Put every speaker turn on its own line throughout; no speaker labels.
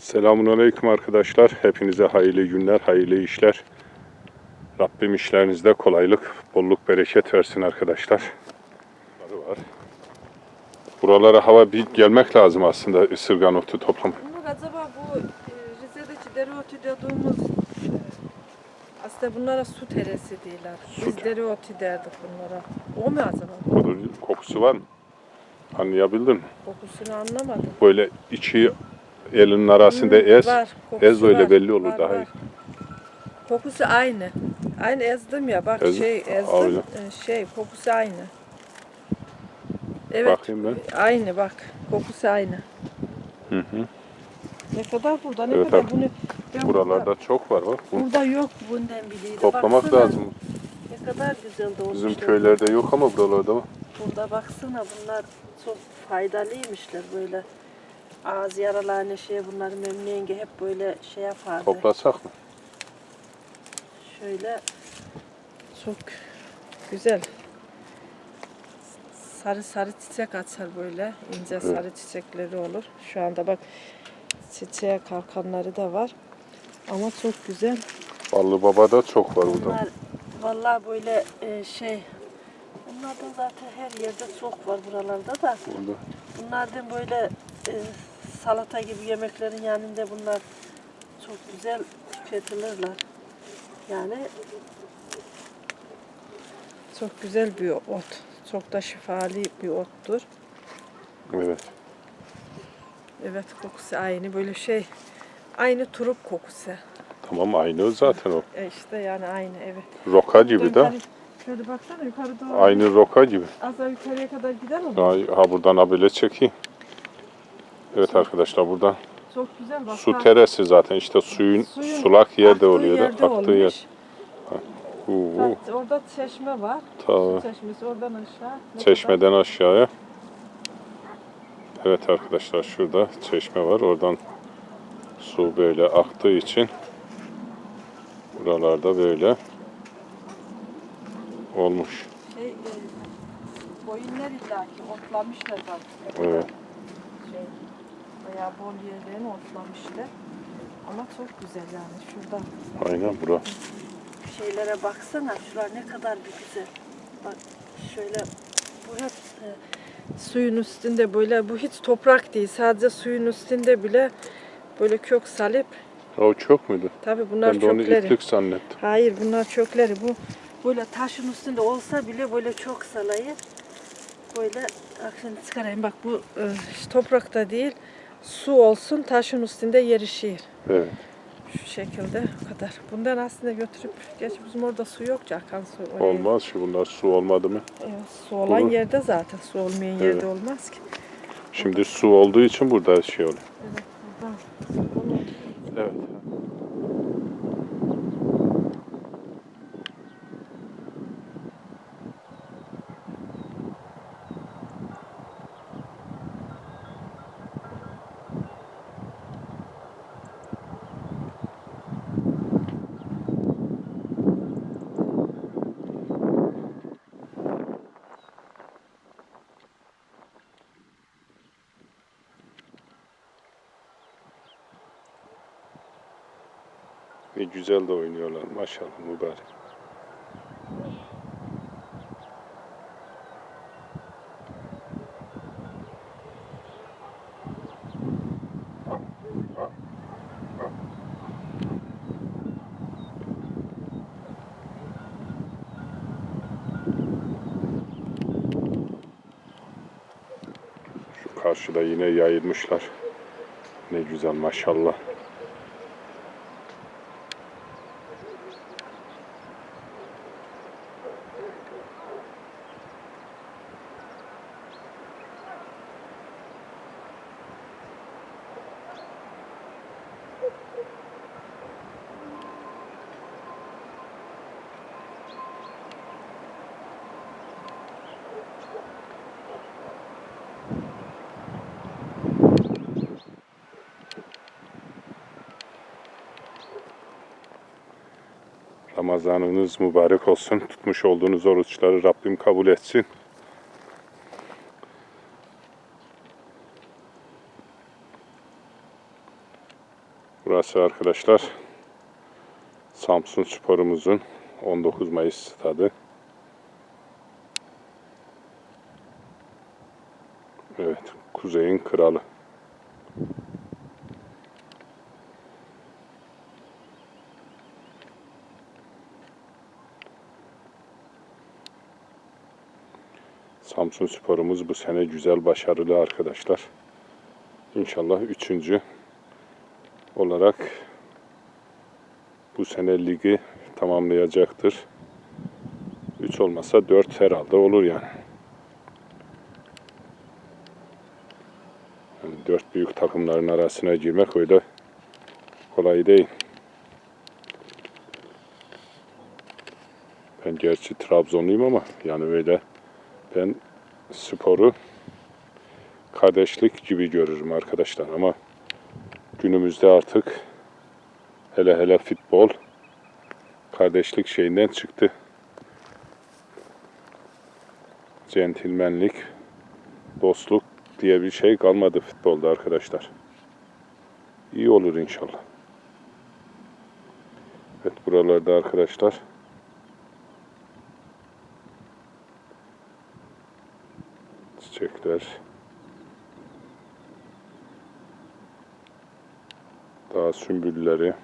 Selamun Aleyküm arkadaşlar. Hepinize hayırlı günler, hayırlı işler. Rabbim işlerinizde kolaylık, bolluk, bereket versin arkadaşlar. Var. Buralara hava bir gelmek lazım aslında ısırgan otu toplam.
Umut acaba bu e, Rize'deki dereotu dediğimiz e, aslında bunlara su teresi diyorlar. Biz
Su.
dereotu derdik bunlara. O mu acaba?
Kodu- Kokusu var mı? Anlayabildin mi?
Kokusunu anlamadım.
Böyle içi elinin arasında
Hmm,
ez.
var, kokusu
ez öyle
var,
belli olur
var,
daha
var.
iyi.
Kokusu aynı. Aynı ezdim ya bak
Ez-
şey ezdim.
Aynen.
e, Şey kokusu aynı. Evet.
Bakayım ben.
Aynı bak. Kokusu aynı.
Hı hı.
Ne kadar burada ne
Evet
kadar
abi.
bunu ben
Buralarda çok var bak. Bu
Burada yok bundan biliydi.
toplamak
Baksana,
lazım.
Ne kadar güzel doğmuşlar.
Bizim köylerde yok ama buralarda var.
Burada baksana bunlar çok faydalıymışlar böyle. Ağız yaralarına şey bunları Memnun yenge hep böyle şey yapardı.
Toplasak mı?
Şöyle çok güzel. Sarı sarı çiçek açar böyle. ince
Evet.
sarı çiçekleri olur. Şu anda bak çiçeğe kalkanları da var. Ama çok güzel.
Ballı baba da çok var burada.
Bunlar vallahi böyle e, şey bunlardan zaten her yerde çok var buralarda da.
Burada.
Bunlardan böyle e, salata gibi yemeklerin yanında bunlar çok güzel tüketilirler. Yani çok güzel bir ot. Çok da şifalı bir ottur.
Evet.
Evet kokusu aynı böyle şey. Aynı turp kokusu.
Tamam aynı zaten o.
E işte yani aynı evet.
Roka gibi de.
Yukarı- Şöyle baksana yukarı doğru.
Aynı roka gibi.
Az daha yukarıya kadar gider mi?
Ha, ha buradan abile çekeyim. Evet arkadaşlar buradan
Çok güzel bak.
su
ha.
teresi zaten işte suyun,
Suyun
sulak yerde
aktığı
oluyor da
yerde
aktığı yer.
olmuş.
Huu,
Bak, orada çeşme var.
ta
Su çeşmesi oradan aşağı. Ne
çeşmeden aşağıya. Evet arkadaşlar şurada çeşme var. Oradan su böyle aktığı için buralarda böyle olmuş.
Şey, e, boyunlar illaki otlamışlar bak.
Evet.
Bayağı bol yerlerini otlamışlar. Ama çok güzel yani şurada
Aynen bura.
şeylere baksana. Şuralar ne kadar bir güzel. Bak şöyle bu hep e, suyun üstünde böyle bu hiç toprak değil. Sadece suyun üstünde bile böyle kök salip.
O çok muydu?
Tabii bunlar
Ben de onu
kökleri.
iplik zannettim.
Hayır bunlar çökleri. Bu böyle taşın üstünde olsa bile böyle çok salayı böyle bak şimdi çıkarayım bak bu e, toprakta değil su olsun taşın üstünde yerişir.
Evet.
Şu şekilde o kadar. Bundan aslında götürüp geç bizim orada su yok ki akan su. oraya.
Olmaz ki bunlar su olmadı mı?
Evet, su olan
Olur.
yerde zaten su olmayan
Evet.
yerde olmaz ki.
Şimdi su olduğu için burada şey oluyor.
Evet buradan. Bunu
Evet. Ne güzel de oynuyorlar maşallah mübarek. Şu karşıda yine yayılmışlar. Ne güzel maşallah. Ramazanınız mübarek olsun. Tutmuş olduğunuz oruçları Rabbim kabul etsin. Burası arkadaşlar Samsun Spor'umuzun 19 Mayıs stadı. Evet, Kuzey'in kralı. Samsun Spor'umuz bu sene güzel başarılı arkadaşlar. İnşallah üçüncü olarak bu sene ligi tamamlayacaktır. 3 olmasa 4 herhalde olur yani. yani. 4 büyük takımların arasına girmek öyle kolay değil. Ben gerçi Trabzonluyum ama yani öyle ben sporu kardeşlik gibi görürüm arkadaşlar ama günümüzde artık hele hele futbol kardeşlik şeyinden çıktı. Centilmenlik, dostluk diye bir şey kalmadı futbolda arkadaşlar. İyi olur inşallah. Evet buralarda arkadaşlar çiçekler daha sümbülleri.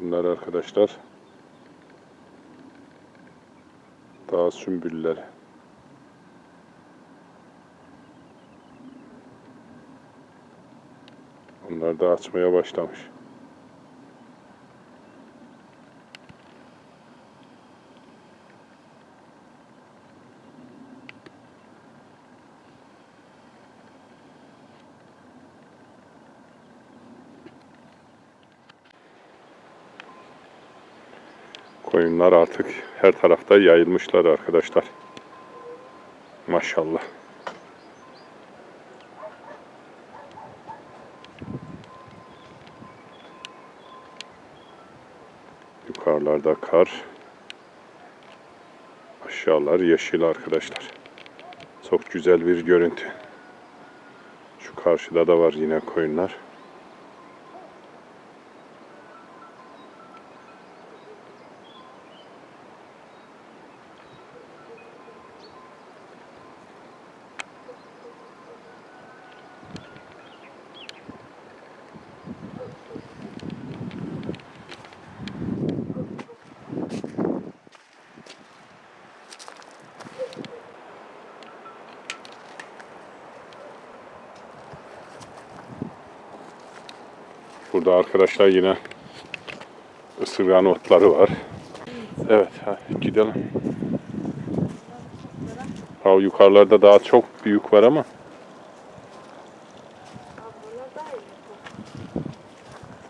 Bunlar arkadaşlar. Daha sümbülleri onlar da açmaya başlamış. Koyunlar artık her tarafta yayılmışlar arkadaşlar. Maşallah. Yukarılarda kar. Aşağılar yeşil arkadaşlar. Çok güzel bir görüntü. Şu karşıda da var yine koyunlar. Burada arkadaşlar yine ısırgan otları var. Evet, gidelim. Ha, yukarılarda daha çok büyük var ama.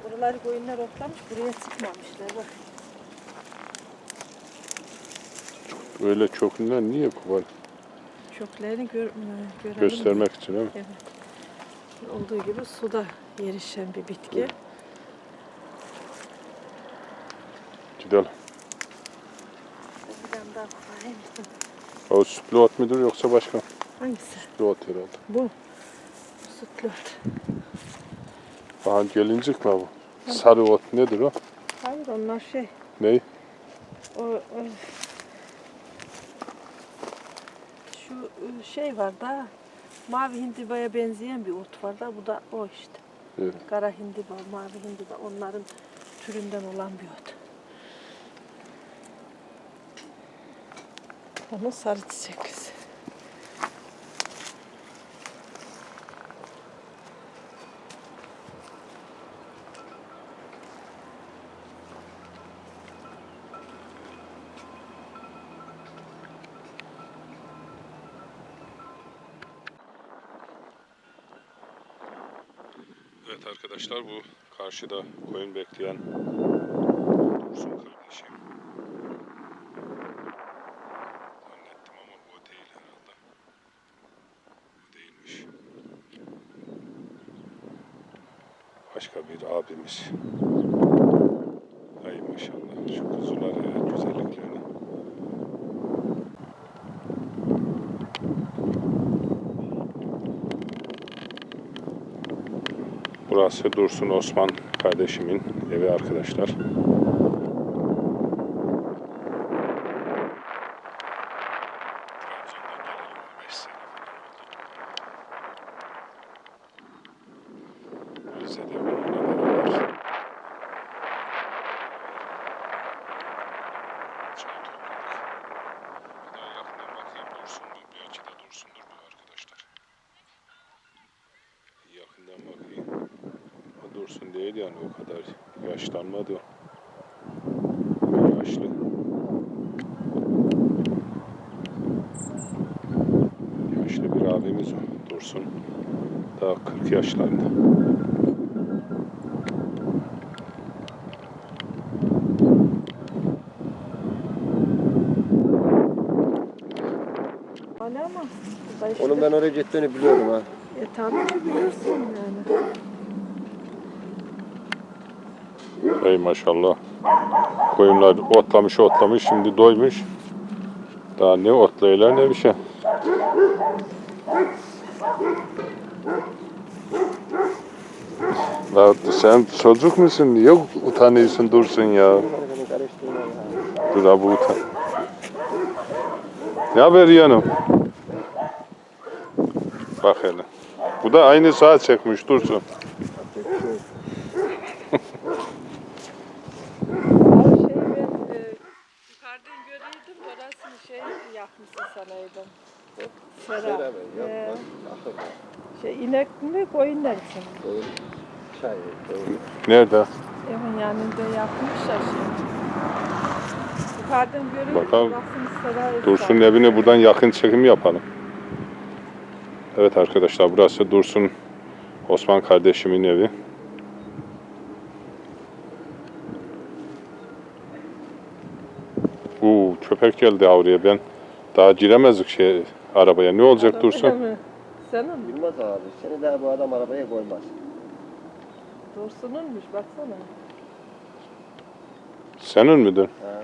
Buraları koyunlar otlamış, buraya çıkmamışlar bak.
öyle çokunlar niye bu var?
Çöplerini gör, görelim.
Göstermek için değil mi?
Evet. Olduğu gibi suda yerişen bir bitki.
Gidelim.
Tane daha.
O sütlü ot mudur yoksa başka?
Hangisi?
Sütlü ot herhalde.
Bu. Sütlü ot.
Aha gelincik mi bu? Sarı ot nedir o?
Hayır onlar şey.
Ney?
O, o şu ı, şey var da mavi hindibaya benzeyen bir ot var da bu da o işte.
Evet.
Kara hindiba, mavi hindiba onların türünden olan bir ot. Ama sarı çiçek güzel.
Evet arkadaşlar bu karşıda koyun bekleyen Dursun kardeşim. Zannettim ama bu değil herhalde. Bu değilmiş. Başka bir abimiz. Ay maşallah şu kuzular ya güzelliklerine. Bura Burası Dursun Osman kardeşimin evi arkadaşlar. Rize'de onunla beraber çay topladık. Bir daha yakından bakayım Dursun'dur. Belki de Dursun'dur bu arkadaşlar. Yakından bakayım. O Dursun değil yani o kadar yaşlanmadı o. Yaşlı. Yaşlı bir abimiz o Dursun. Daha 40 yaşlarında.
Hala ama.
Onun ben oraya gittiğini biliyorum ha.
E tabii ki bilirsin yani.
Ey maşallah. Koyunlar otlamış otlamış şimdi doymuş. Daha ne otlayırlar ne bir şey. La sen çocuk musun? Niye utanıyorsun dursun ya?
Ya.
Dur abi utan. Ne haber yanım? Bak hele. Bu da aynı saat çekmiş dursun.
Abi şey ben e, görüyordum orasını şey yapmışsın sanaydım. Sera.
Sera be,
Ee,
yapma. Akıl.
şey inek mi koyun dersin.
Koyun. Çay. Koyun.
Nerede?
Evin yanında yapmışlar şey. Yukarıdan görüyordum
Bakalım. Dursun evine buradan yakın çekim yapalım. Evet arkadaşlar burası Dursun Osman kardeşimin evi. Köpek geldi oraya ben daha giremezdik şey arabaya. Ne olacak
Arabaya
Dursun?
mı? Senin mi?
Bilmez abi. Seni daha bu adam arabaya koymaz.
Dursun'unmuş baksana.
Senin midir?
Ha.